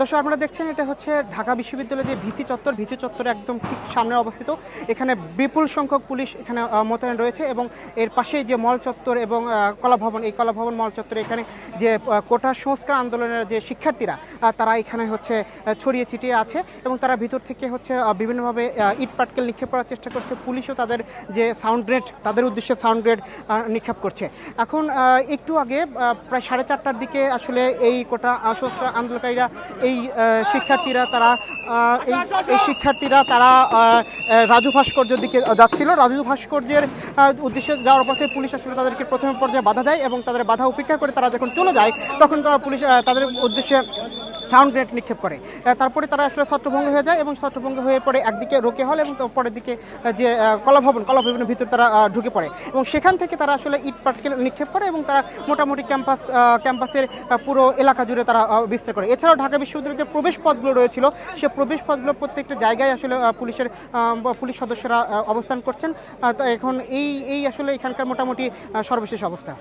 দর্শক, আপনারা দেখছেন, এটা হচ্ছে ঢাকা বিশ্ববিদ্যালয়ের যে ভিসি চত্বর। ভিসি চত্বরে একদম ঠিক সামনে অবস্থিত। এখানে বিপুল সংখ্যক পুলিশ এখানে মোতায়েন রয়েছে এবং এর পাশেই যে মল চত্বর এবং কলাভবন, এই কলাভবন মল চত্বরে এখানে যে কোটা সংস্কার আন্দোলনের যে শিক্ষার্থীরা তারা এখানে হচ্ছে ছড়িয়ে ছিটিয়ে আছে এবং তারা ভিতর থেকে হচ্ছে বিভিন্নভাবে ইট পাটকেল নিক্ষেপ করার চেষ্টা করছে। পুলিশও তাদের যে সাউন্ড গ্রেড তাদের উদ্দেশ্যে সাউন্ড গ্রেড নিক্ষেপ করছে। এখন একটু আগে প্রায় সাড়ে চারটার দিকে আসলে এই কোটা সংস্কার আন্দোলনকারীরা এই শিক্ষার্থীরা তারা এই এই শিক্ষার্থীরা তারা রাজু ভাস্কর্যের দিকে যাচ্ছিল। রাজু ভাস্কর্যের উদ্দেশ্যে যাওয়ার পথে পুলিশ আসলে তাদেরকে প্রথম পর্যায়ে বাধা দেয় এবং তাদের বাধা উপেক্ষা করে তারা যখন চলে যায়, তখন পুলিশ তাদের উদ্দেশ্যে সাউন্ড গ্রেড নিক্ষেপ করে। তারপরে তারা আসলে ছত্রভঙ্গ হয়ে যায় এবং ছত্রভঙ্গ হয়ে পড়ে একদিকে রোকে হল এবং পরের দিকে যে কলাভবন, কলাভবনের ভিতর তারা ঢুকে পড়ে। এবং সেখান থেকে তারা আসলে ইট পাটকেল নিক্ষেপ করে এবং তারা মোটামুটি ক্যাম্পাস ক্যাম্পাসের পুরো এলাকা জুড়ে তারা বিস্তার করে। এছাড়াও ঢাকা বিশ্ববিদ্যালয়ের যে প্রবেশ পথগুলো রয়েছিল, সে প্রবেশ পথগুলো প্রত্যেকটা জায়গায় আসলে পুলিশের পুলিশ সদস্যরা অবস্থান করছেন। এখন এই এই আসলে এখানকার মোটামুটি সর্বশেষ অবস্থা।